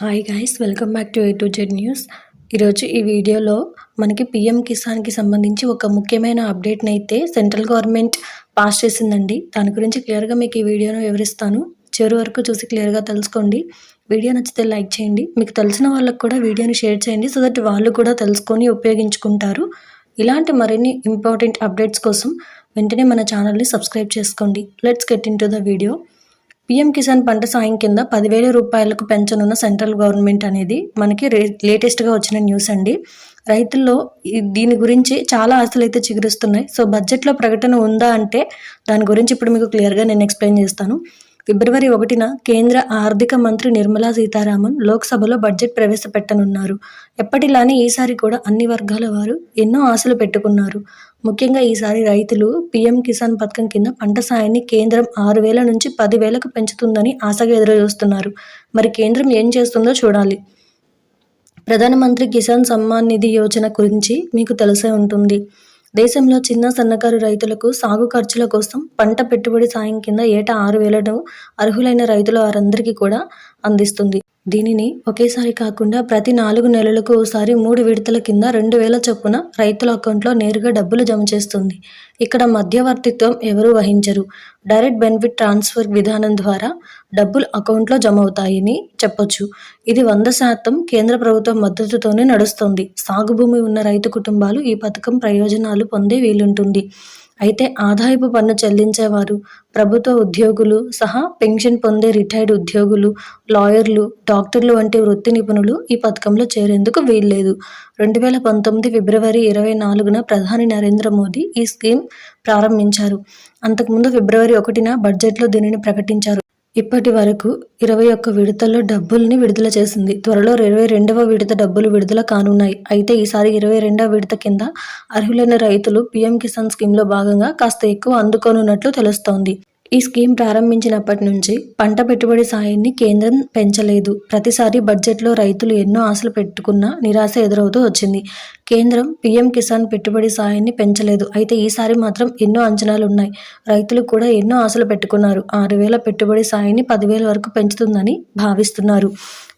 Hi guys welcome back to A to Z news ఈరోజు ఈ వీడియోలో మనకి పిఎం కిసాన్కి సంబంధించి ఒక ముఖ్యమైన అప్డేట్ని అయితే సెంట్రల్ గవర్నమెంట్ పాస్ చేసిందండి. దాని గురించి క్లియర్గా మీకు ఈ వీడియోను వివరిస్తాను. చివరి వరకు చూసి క్లియర్గా తెలుసుకోండి. వీడియో నచ్చితే లైక్ చేయండి. మీకు తెలిసిన వాళ్ళకు కూడా వీడియోని షేర్ చేయండి. సో దట్ వాళ్ళు కూడా తెలుసుకొని ఉపయోగించుకుంటారు. ఇలాంటి మరిన్ని ఇంపార్టెంట్ అప్డేట్స్ కోసం వెంటనే మన ఛానల్ని సబ్స్క్రైబ్ చేసుకోండి. Let's get into the video. PM Kisan పంట సాయం కింద పదివేల రూపాయలకు పెంచనున్న సెంట్రల్ గవర్నమెంట్ అనేది మనకి లేటెస్ట్గా వచ్చిన న్యూస్ అండి. రైతుల్లో దీని గురించి చాలా ఆశలు అయితే చిగురిస్తున్నాయి. సో బడ్జెట్లో ప్రకటన ఉందా అంటే దాని గురించి ఇప్పుడు మీకు క్లియర్గా నేను ఎక్స్ప్లెయిన్ చేస్తాను. ఫిబ్రవరి ఒకటిన కేంద్ర ఆర్థిక మంత్రి నిర్మలా సీతారామన్ లోక్సభలో బడ్జెట్ ప్రవేశపెట్టనున్నారు. ఎప్పటిలానే ఈసారి కూడా అన్ని వర్గాల వారు ఎన్నో ఆశలు పెట్టుకున్నారు. ముఖ్యంగా ఈసారి రైతులు పీఎం కిసాన్ పథకం కింద పంట సాయాన్ని కేంద్రం ఆరు వేల నుంచి పదివేలకు పెంచుతుందని ఆశగా ఎదురుచూస్తున్నారు. మరి కేంద్రం ఏం చేస్తుందో చూడాలి. ప్రధానమంత్రి కిసాన్ సమ్మాన్ నిధి యోజన గురించి మీకు తెలిసే ఉంటుంది. దేశంలో చిన్న సన్నకారు రైతులకు సాగు ఖర్చుల కోసం పంట పెట్టుబడి సాయం కింద ఏటా ఆరు వేలను అర్హులైన రైతుల వారందరికీ కూడా అందిస్తుంది. దీనిని ఒకేసారి కాకుండా ప్రతి నాలుగు నెలలకు ఓసారి మూడు విడతల కింద రెండు వేల చొప్పున రైతుల అకౌంట్లో నేరుగా డబ్బులు జమ చేస్తుంది. ఇక్కడ మధ్యవర్తిత్వం ఎవరూ వహించరు. డైరెక్ట్ బెనిఫిట్ ట్రాన్స్ఫర్ విధానం ద్వారా డబ్బులు అకౌంట్లో జమ అవుతాయని చెప్పొచ్చు. ఇది వంద శాతం కేంద్ర ప్రభుత్వం మద్దతుతోనే నడుస్తుంది. సాగు భూమి ఉన్న రైతు కుటుంబాలు ఈ పథకం ప్రయోజనాలు పొందే వీలుంటుంది. అయితే ఆదాయపు పన్ను చెల్లించేవారు ప్రభుత్వ ఉద్యోగులు సహా పెన్షన్ పొందే రిటైర్డ్ ఉద్యోగులు లాయర్లు డాక్టర్లు వంటి వృత్తి నిపుణులు ఈ పథకంలో చేరేందుకు వీల్లేదు. రెండు వేల పంతొమ్మిది ఫిబ్రవరి ఇరవై నాలుగున ప్రధాని నరేంద్ర మోదీ ఈ స్కీమ్ ప్రారంభించారు. అంతకుముందు ఫిబ్రవరి ఒకటిన బడ్జెట్లో దీనిని ప్రకటించారు. ఇప్పటి వరకు ఇరవై ఒక్క విడతల్లో డబ్బుల్ని విడుదల చేసింది. త్వరలో ఇరవై రెండవ విడత డబ్బులు విడుదల కానున్నాయి. అయితే ఈసారి ఇరవై రెండవ విడత కింద అర్హులైన రైతులు పీఎం కిసాన్ స్కీమ్లో భాగంగా కాస్త ఎక్కువ అందుకోనున్నట్లు తెలుస్తోంది. ఈ స్కీమ్ ప్రారంభించినప్పటి నుంచి పంట పెట్టుబడి సాయాన్ని కేంద్రం పెంచలేదు. ప్రతిసారి బడ్జెట్లో రైతులు ఎన్నో ఆశలు పెట్టుకున్న నిరాశ ఎదురవుతూ వచ్చింది. కేంద్రం పీఎం కిసాన్ పెట్టుబడి సాయాన్ని పెంచలేదు. అయితే ఈసారి మాత్రం ఎన్నో అంచనాలు ఉన్నాయి రైతులు కూడా ఎన్నో ఆశలు పెట్టుకున్నారు. ఆరు వేల పెట్టుబడి సాయాన్ని పదివేల వరకు పెంచుతుందని భావిస్తున్నారు.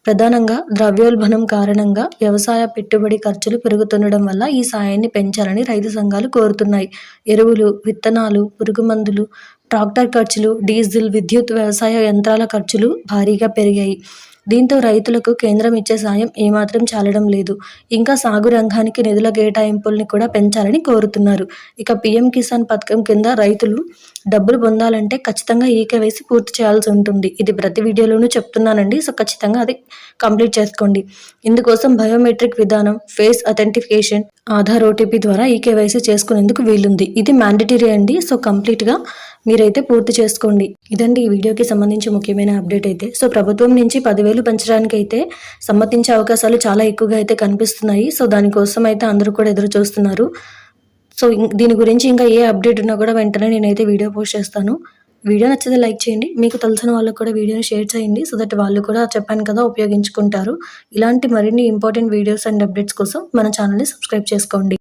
ప్రధానంగా ద్రవ్యోల్బణం కారణంగా వ్యవసాయ పెట్టుబడి ఖర్చులు పెరుగుతుండడం వల్ల ఈ సాయాన్ని పెంచాలని రైతు సంఘాలు కోరుతున్నాయి. ఎరువులు విత్తనాలు పురుగుమందులు ట్రాక్టర్ ఖర్చులు డీజిల్ విద్యుత్ వ్యవసాయ యంత్రాల ఖర్చులు భారీగా పెరిగాయి. దీంతో రైతులకు కేంద్రం ఇచ్చే సాయం ఏమాత్రం చాలడం లేదు. ఇంకా సాగు రంగానికి నిధుల కేటాయింపుల్ని కూడా పెంచాలని కోరుతున్నారు. ఇక పీఎం కిసాన్ పథకం కింద రైతులు డబ్బులు పొందాలంటే ఖచ్చితంగా ఈకేవైసీ పూర్తి చేయాల్సి ఉంటుంది. ఇది ప్రతి వీడియోలోనూ చెప్తున్నానండి. సో ఖచ్చితంగా అది కంప్లీట్ చేసుకోండి. ఇందుకోసం బయోమెట్రిక్ విధానం ఫేస్ అథెంటిఫికేషన్ ఆధార్ ఓటీపీ ద్వారా ఈకేవైసీ చేసుకునేందుకు వీలుంది. ఇది మ్యాండటరీ అండి. సో కంప్లీట్గా మీరైతే పూర్తి చేసుకోండి. ఇదండి ఈ వీడియోకి సంబంధించి ముఖ్యమైన అప్డేట్ అయితే. సో ప్రభుత్వం నుంచి పదివేలు పెంచడానికి అయితే సమ్మతించే అవకాశాలు చాలా ఎక్కువగా అయితే కనిపిస్తున్నాయి. సో దానికోసం అయితే అందరూ కూడా ఎదురు చూస్తున్నారు. సో దీని గురించి ఇంకా ఏ అప్డేట్ ఉన్నా కూడా వెంటనే నేనైతే వీడియో పోస్ట్ చేస్తాను. వీడియో నచ్చితే లైక్ చేయండి. మీకు తెలిసిన వాళ్ళకు కూడా వీడియోని షేర్ చేయండి. సో దట్ వాళ్ళు కూడా చెప్పాను కదా ఉపయోగించుకుంటారు. ఇలాంటి మరిన్ని ఇంపార్టెంట్ వీడియోస్ అండ్ అప్డేట్స్ కోసం మన ఛానల్ని సబ్స్క్రైబ్ చేసుకోండి.